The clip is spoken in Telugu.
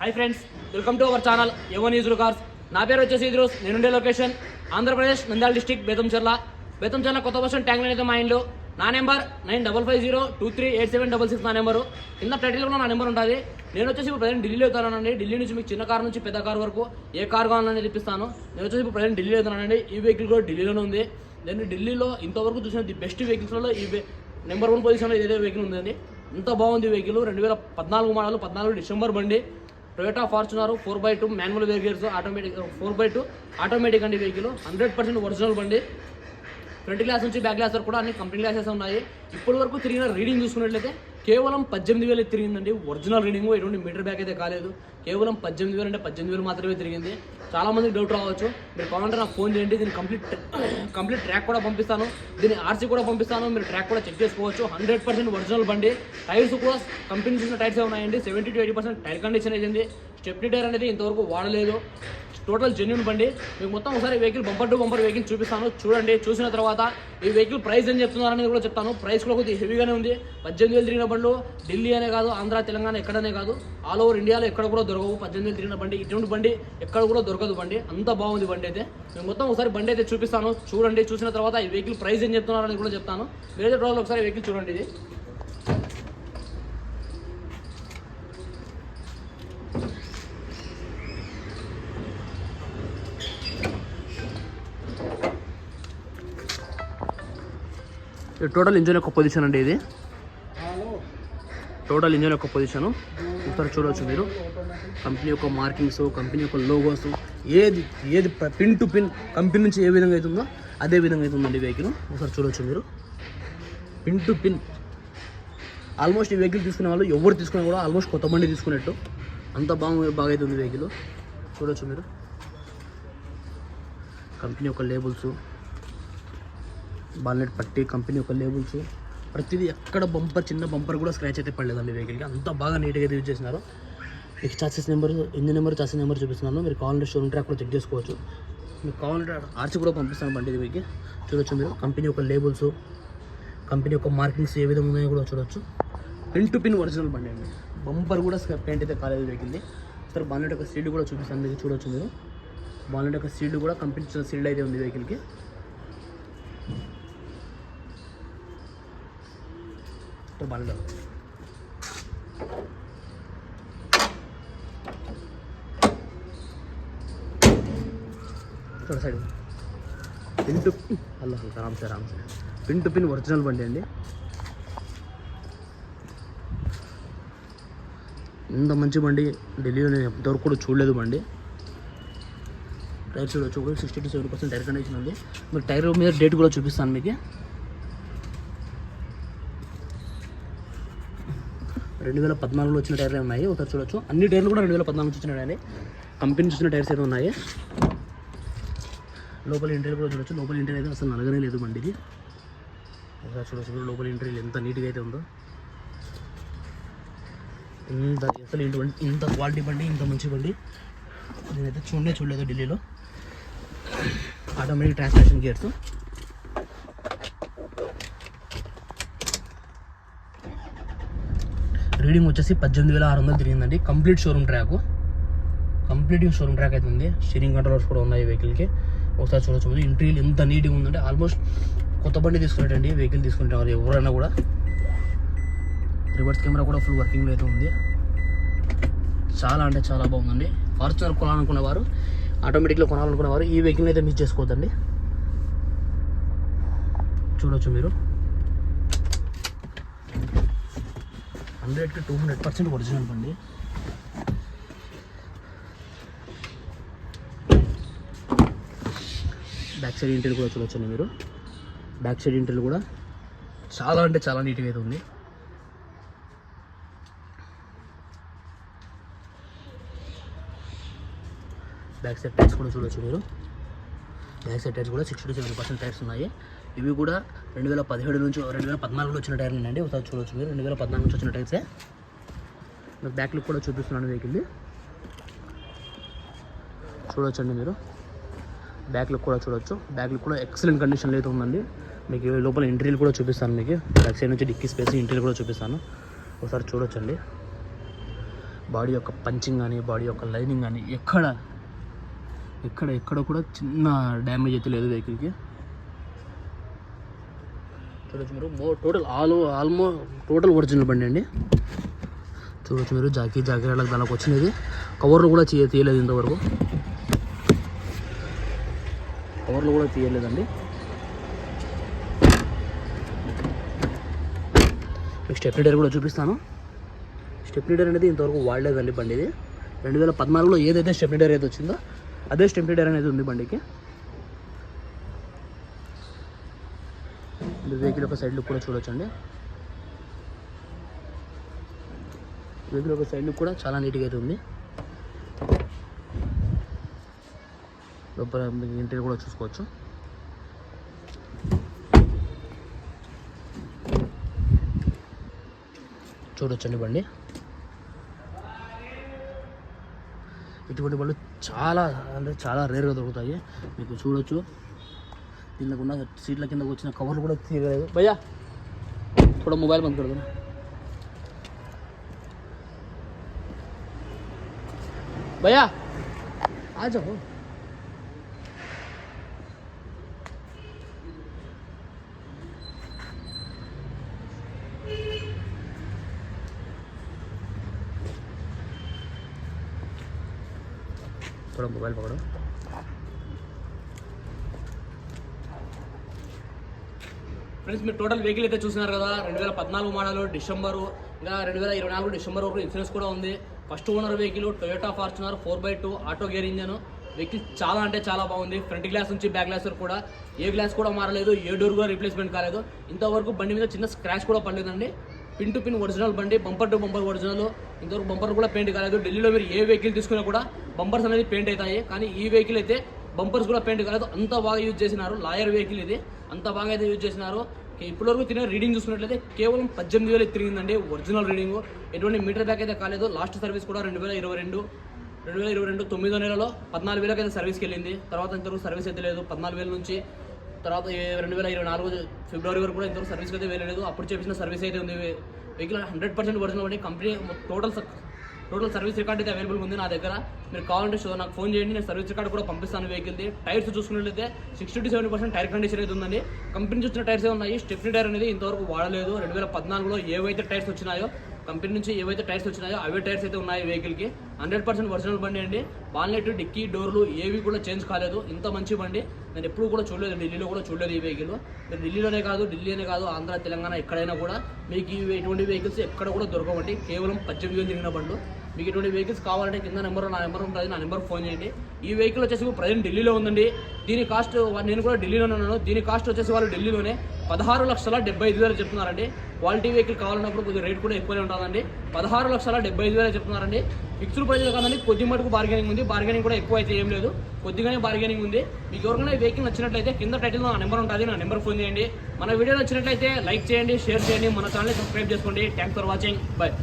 Hi friends welcome to our channel Evo news cars నా పేరు వచ్చేసి ఇద్రోస్ నేనుండే లొకేషన్. ఆంధ్రప్రదేశ్ నంద్యాల డిస్టిక్ బేతంచర్ల బేతంచర్ల కొత్త వర్షం ట్యాంక్ లైన్ అయితే మా ఇంట్లో నా number nine double five zero two three eight seven double six నా నెంబరు. కింద టైటిల్లో నా నెంబర్ ఉంటుంది. నేను వచ్చేసి ఇప్పుడు ప్రజెంట్ ఢిల్లీలో వెళ్తానండి ఢిల్లీ నుంచి మీకు చిన్న కార్ నుంచి పెద్ద కార్ వరకు ఏ కార్ కావాలని తెప్పిస్తాను నేను వచ్చేసి ఇప్పుడు ప్రజెంట్ ఢిల్లీలో వెళ్తానండి ఈ వెహికల్ కూడా ఢిల్లీలోనే ఉంది. నేను ఢిల్లీలో ఇంతవరకు చూసిన ది బెస్ట్ వెహికల్స్లో ఈ నెంబర్ వన్ పొజిషన్లో ఏదైతే వెహికల్ ఉందండి. ఇంత బాగుంది వెహికల్ రెండు వేల పద్నాలుగు మోడల్ పద్నాలుగు డిసెంబర్ బండి. Toyota Fortuner four by two manual vehicles automatic four by two automatic అండి వెహికల్ హండ్రెడ్ పర్సెంట్ ఒరిజినల్ బండి. ఫ్రంట్ గ్లాస్ నుంచి బ్యాక్ గ్లాస్ వరకు కూడా అన్ని కంపెనీ గ్లాసెస్ ఉన్నాయి. ఇప్పటి వరకు తిరిగిన రీడింగ్ చూసుకున్నట్లయితే కేవలం పద్దెనిమిది వేలు తిరిగిందండి. ఒరిజినల్ రీడింగ్ ఎటువంటి మీటర్ బ్యాక్ అయితే కాలేదు. కేవలం పద్దెనిమిది వేలు అంటే పద్దెనిమిది వేలు మాత్రమే తిరిగింది. చాలా మందికి డౌట్ రావచ్చు. మీరు కావాలంటే నాకు ఫోన్ చేయండి దీని కంప్లీట్ కంప్లీట్ ట్రాక్ కూడా పంపిస్తాను. దీని ఆర్సీ కూడా పంపిస్తాను. మీరు ట్రాక్ కూడా చెక్ చేసుకోవచ్చు. హండ్రెడ్ పర్సెంట్ ఒరిజినల్ బండి. టైర్స్ కూడా కంపెనీ చూసిన టైర్స్ ఉన్నాయండి. Seventy to eighty percent tyre condition అయింది స్టెప్నీ టైర్ అనేది ఇంతవరకు వాడలేదు. టోటల్ జెన్యున్ బండి. మీకు మొత్తం ఒకసారి vehicle bumper to bumper vehicle చూపిస్తాను. చూడండి చూసిన తర్వాత ఈ వెహికల్ ప్రైస్ ఏం చెప్తున్నారనేది కూడా చెప్తాను. ప్రైస్ కూడా కొద్దిగా హెవీగానే ఉంది. పద్దెనిమిది వేలు తిరిగిన బండ్లు ఢిల్లీ అనే కాదు ఆంధ్ర తెలంగాణ ఎక్కడనే కాదు ఆల్ ఓవర్ ఇండియాలో ఎక్కడ కూడా దొరకవు. పద్దెనిమిది వేలు తిరిగిన బండి ఇటువంటి బండి ఎక్కడ కూడా దొరకదు బండి. అంత బాగుంది బండి అయితే. మేము మొత్తం ఒకసారి బండి అయితే చూపిస్తాను. చూడండి చూసిన తర్వాత ఈ వెహికల్ ప్రైస్ ఏం చెప్తున్నారని కూడా చెప్తాను. మీరైతే టోటల్ ఒకసారి వెహికల్ చూడండి ఇది. టోటల్ ఇంజన్ యొక్క పొజిషన్ అండి ఇది. టోటల్ ఇంజన్ యొక్క పొజిషను ఒకసారి చూడవచ్చు మీరు. కంపెనీ యొక్క మార్కింగ్స్ కంపెనీ యొక్క లోగోస్ ఏది ఏది పిన్ టు పిన్ కంపెనీ నుంచి ఏ విధంగా అవుతుందో అదే విధంగా అవుతుందండి వెహికల్ ఒకసారి చూడవచ్చు మీరు. పిన్ టు పిన్ ఆల్మోస్ట్ ఈ వెహికల్ తీసుకునే వాళ్ళు ఎవరు తీసుకున్నా కూడా ఆల్మోస్ట్ కొత్త బండి తీసుకున్నట్టు అంత బాగా బాగా అవుతుంది వెహికల్ చూడవచ్చు మీరు. కంపెనీ యొక్క లేబుల్స్ బాల్నెట్ పట్టి కంపెనీ ఒక లేబుల్స్ ప్రతిదీ ఎక్కడ బంపర్ చిన్న బంపర్ కూడా స్క్రాచ్ అయితే పడలేదండి వెహికల్కి అంత బాగా నీట్గా అయితే యూజ్ చేసినారు. Next chassis number engine number chassis number చూపిస్తున్నాను. మీరు కావాలంటే షోరూమ్ ట్రాక్ కూడా చెక్ చేసుకోవచ్చు. మీకు కావాలంటే ఆర్చి కూడా పంపిస్తాను బండి ఇది మీకు. చూడొచ్చు మీరు. కంపెనీ యొక్క లేబుల్స్ కంపెనీ యొక్క మార్కింగ్స్ ఏ విధంగా ఉన్నాయో కూడా చూడొచ్చు. పిన్ టు పిన్ ఒరిజినల్ బండి అండి. బంపర్ కూడా పెయింట్ అయితే కాలేదు వెహికల్ది సార్ బాలెట్ యొక్క సీల్డ్ కూడా చూపిస్తాను మీకు. చూడొచ్చు మీరు. బాలెట్ యొక్క సీల్డ్ కూడా కంపెనీ సీల్డ్ అయితే ఉంది వెహికల్కి చూడ సైడ్. పిన్ టు అల్లా రామ్ sir Ram sir. Pin to pin original బండి అండి. ఇంత మంచి బండి ఢిల్లీలో నేను ఎంతవరకు కూడా చూడలేదు బండి. టైర్ చూడవచ్చు sixty to seventy percent tyre condition ఉంది. మీకు టైర్ మీద డేట్ కూడా చూపిస్తాను మీకు. రెండు వేల పద్నాలుగులో వచ్చిన టైర్లు ఉన్నాయి. ఒకసారి చూడొచ్చు. అన్ని టైర్లు కూడా రెండు వేల పద్నాలుగు నుంచి వచ్చినాయి కంపెనీ వచ్చిన టైర్స్ అయితే ఉన్నాయి. లోపల ఇంటీరియర్ కూడా చూడొచ్చు. లోపల ఇంటీరియర్ అయితే అసలు నలగనే లేదు బండికి ఒకసారి చూడొచ్చు లోపల ఇంటీరియర్ ఎంత నీట్గా అయితే ఉందో. ఇంత అసలు ఇటువంటి ఇంత క్వాలిటీ బండి ఇంత మంచి బండి. నేనైతే చూడలే చూడలేదు ఢిల్లీలో. ఆటోమేటిక్ ట్రాన్స్లేషన్ గేర్స్ రీడింగ్ వచ్చేసి పద్దెనిమిది వేల ఆరు వందలు తిరిగిందండి. Complete showroom track complete showroom track అయితే ఉంది. స్టీరింగ్ కంట్రోల్స్ కూడా ఉన్నాయి వెహికల్కి ఒకసారి చూడొచ్చు మీరు ఇంటీరియల్ ఎంత నీట్గా ఉందంటే ఆల్మోస్ట్ కొత్త బండి తీసుకునేటండి. వెహికల్ తీసుకుంటారు ఎవరైనా కూడా. రివర్స్ కెమెరా కూడా ఫుల్ వర్కింగ్లో అయితే ఉంది. చాలా అంటే చాలా బాగుందండి. ఫార్చునర్ కొనాలనుకునే వారు ఆటోమేటిక్లో కొనాలనుకునే వారు ఈ వెహికల్ అయితే మిస్ చేసుకోవద్దండి. చూడొచ్చు మీరు. హండ్రెడ్కి టూ హండ్రెడ్ పర్సెంట్ ఒరిజినల్ బండి. బ్యాక్ సైడ్ ఇంటర్ కూడా చూడొచ్చండి మీరు. బ్యాక్ సైడ్ ఇంటర్ కూడా చాలా అంటే చాలా నీట్గా అయితే ఉంది. బ్యాక్ సైడ్ టైర్స్ కూడా చూడొచ్చు మీరు. బ్యాక్ సైడ్ టైర్స్ కూడా sixty to seventy percent tyres ఉన్నాయి. ఇవి కూడా రెండు వేల పదిహేడు నుంచి రెండు వేల పద్నాలుగులో వచ్చిన టైర్లు అండి ఒకసారి చూడవచ్చు మీరు. రెండు వేల పద్నాలుగు నుంచి వచ్చిన టైర్సే. మీకు బ్యాక్ లుక్ కూడా చూపిస్తున్నాను వెహికల్ది చూడొచ్చండి మీరు. బ్యాక్ లుక్ కూడా చూడొచ్చు. బ్యాక్ లుక్ కూడా ఎక్సలెంట్ కండిషన్లో అయితే ఉందండి. మీకు లోపల ఇంటీరియర్ కూడా చూపిస్తాను మీకు. బ్యాక్ సైడ్ నుంచి డిక్కీ స్పేస్ ఇంటీరియర్ కూడా చూపిస్తాను. ఒకసారి చూడొచ్చండి. బాడీ యొక్క పంచింగ్ కానీ బాడీ యొక్క లైనింగ్ కానీ ఎక్కడ ఎక్కడ ఎక్కడ కూడా చిన్న డ్యామేజ్ అయితే లేదు వెహికల్కి. చూడొచ్చు మీరు. మో టోటల్ ఆల్ ఆల్మో టోటల్ ఒరిజినల్ బండి అండి. చూడొచ్చు మీరు. జాకీ జాకీరాలకు దానికి వచ్చినది కవర్లు కూడా తీయలేదు ఇంతవరకు. కవర్లు కూడా తీయలేదండి. మీకు స్టెప్ లీడర్ కూడా చూపిస్తాను. స్టెప్ లీడర్ అనేది ఇంతవరకు వాడలేదండి బండి ఇది. రెండు వేల పద్నాలుగులో ఏదైతే స్టెప్ లీడర్ అయితే వచ్చిందో అదే స్టెప్ లీడర్ అనేది ఉంది బండికి. వెహికల్ యొక్క సైడ్ లుక్ కూడా చూడొచ్చండి. వెహికల్ యొక్క సైడ్ లుక్ కూడా చాలా నీట్గా అయితే ఉంది. లోపల మీకు ఇంటీరియర్ కూడా చూసుకోవచ్చు. చూడొచ్చండి బండి. ఇటువంటి బళ్ళు చాలా అంటే చాలా రేర్గా దొరుకుతాయి. మీకు చూడొచ్చు. కిందకు ఉన్న సీట్ల కిందకు వచ్చిన కవర్లు కూడా తీయలేదు భయ్యా थोड़ा मोबाइल बंद कर दो ना भैया आ जाओ थोड़ा मोबाइल पकड़ो ఫ్రెండ్స్ మీరు టోటల్ వెహికల్ అయితే చూసినారు కదా రెండు వేల పద్నాలుగు మోడల్ డిసెంబరు ఇంకా రెండు వేల ఇరవై నాలుగు డిసెంబర్ వరకు ఇన్సూరెన్స్ కూడా ఉంది. First owner vehicle Toyota Fortuner four by two auto gear engine vehicle చాలా అంటే చాలా బాగుంది. ఫ్రంట్ గ్లాస్ నుంచి బ్యాక్ గ్లాస్ వరకు కూడా. ఏ గ్లాస్ కూడా మారలేదు ఏ డోర్ కూడా రీప్లేస్మెంట్ కాలేదు. ఇంతవరకు బండి మీద చిన్న స్క్రాచ్ కూడా పడలేదండి. పిన్ టు పిన్ ఒరిజినల్ బండి బంపర్ టు బంపర్ ఒరిజినల్ ఇంతవరకు బంపర్ కూడా పెయింట్ కాలేదు. ఢిల్లీలో మీరు ఏ వెహికల్ తీసుకున్నా కూడా బంపర్స్ అనేది పెయింట్ అవుతాయి. కానీ ఈ వెహికల్ అయితే బంపర్స్ కూడా పెయింట్ కాలేదు. అంత బాగా యూజ్ చేసినారు. లాయర్ వెహికల్ ఇది. అంత బాగా అయితే యూజ్ చేసినారు. ఇప్పటివరకు తినే రీడింగ్ చూసుకున్నట్లయితే కేవలం పద్దెనిమిది వేలు తిరిగిందండి ఒరిజినల్ రీడింగ్ ఎటువంటి మీటర్ బ్యాక్ అయితే కాలేదు. లాస్ట్ సర్వీస్ కూడా రెండు వేల ఇరవై రెండు రెండు వేల ఇరవై రెండు తొమ్మిదో నెలలో పద్నాలుగు వేలకు అయితే సర్వీస్కి వెళ్ళింది. తర్వాత ఇంతవరకు సర్వీస్ అయితే లేదు. పద్నాలుగు వేల నుంచి తర్వాత ఏ- రెండు వేల ఇరవై నాలుగు ఫిబ్రవరి వరకు కూడా ఇంతవరకు సర్వీస్కి అయితే వెళ్ళలేదు. అప్పుడు చేసిన సర్వీస్ అయితే ఉంది. వెహికల్ హండ్రెడ్ పర్సెంట్ ఒరిజినల్ అండి. Company total total service record అయితే అవైలబుల్ ఉంది నా దగ్గర. మీరు కావాలంటే షో నాకు ఫోన్ చేయండి నేను సర్వీస్ రికార్డ్ కూడా పంపిస్తాను వెహికల్ది. టైర్స్ చూసుకున్నట్లయితే sixty to seventy percent tyre condition అయితే ఉందండి. కంపెనీ చూసిన టైర్స్ ఉన్నాయి? స్టెఫ్నీ టైర్ అనేది ఇంతవరకు వాడలేదు. రెండు వేల పద్నాలుగులో ఏవైతే టైర్స్ వచ్చినాయో కంపెనీ నుంచి ఏవైతే టైర్స్ వచ్చినాయో అవే టైర్స్ అయితే ఉన్నాయి వెహికల్కి హండ్రెడ్ పర్సెంట్ ఒరిజినల్ బండి అండి. బాన్లెట్ డిక్కీ డోర్లు ఏవి కూడా చేంజ్ కాలేదు. ఇంత మంచి బండి. నేను ఎప్పుడు కూడా చూడలేదు ఢిల్లీలో కూడా చూడలేదు ఈ వెహికల్ మీరు ఢిల్లీలోనే కాదు ఢిల్లీనే కాదు ఆంధ్ర తెలంగాణ ఎక్కడైనా కూడా మీకు ఈ ఇటువంటి వెహికల్స్ ఎక్కడ కూడా దొరకవండి కేవలం పద్దెనిమిది వేలు తిరిగిన బండ్లు. మీకు ఇటువంటి వెహికల్స్ కావాలంటే కింద నెంబర్ నా నెంబర్ ఉంటుంది నా నెంబర్ ఫోన్ చేయండి. ఈ వెహికల్ వచ్చేసి ప్రజెంట్ ఢిల్లీలో ఉందండి. దీని కాస్ట్ నేను కూడా ఢిల్లీలోనే ఉన్నాను. దీని కాస్ట్ వచ్చేసి వాళ్ళు ఢిల్లీలోనే పదహారు లక్షల డెబ్బై ఐదు వేలు చెప్తున్నారండి. క్వాలిటీ వెహికల్ కావాలన్నప్పుడు కొద్దిగా రేట్ కూడా ఎక్కువనే ఉంటుందండి పదహారు లక్షల డెబ్బై ఐదు వేలు చెప్తున్నారండి. ఫిక్స్డ్ ప్రైస్ కాదండి కొద్ది మటుకు బార్గెనింగ్ ఉంది. బార్గెనింగ్ కూడా ఎక్కువ అయితే ఏం లేదు. కొద్దిగానే బార్గెనింగ్ ఉంది. మీకు ఎవరికైనా వెహికల్ నచ్చినట్లయితే కింద టైటిల్ నా నెంబర్ ఉంటుంది నా నెంబర్ ఫోన్ చేయండి. మన వీడియో నచ్చినట్లయితే లైక్ చేయండి షేర్ చేయండి. మన ఛానల్ సబ్స్క్రైబ్ చేసుకోండి. Thanks for watching bye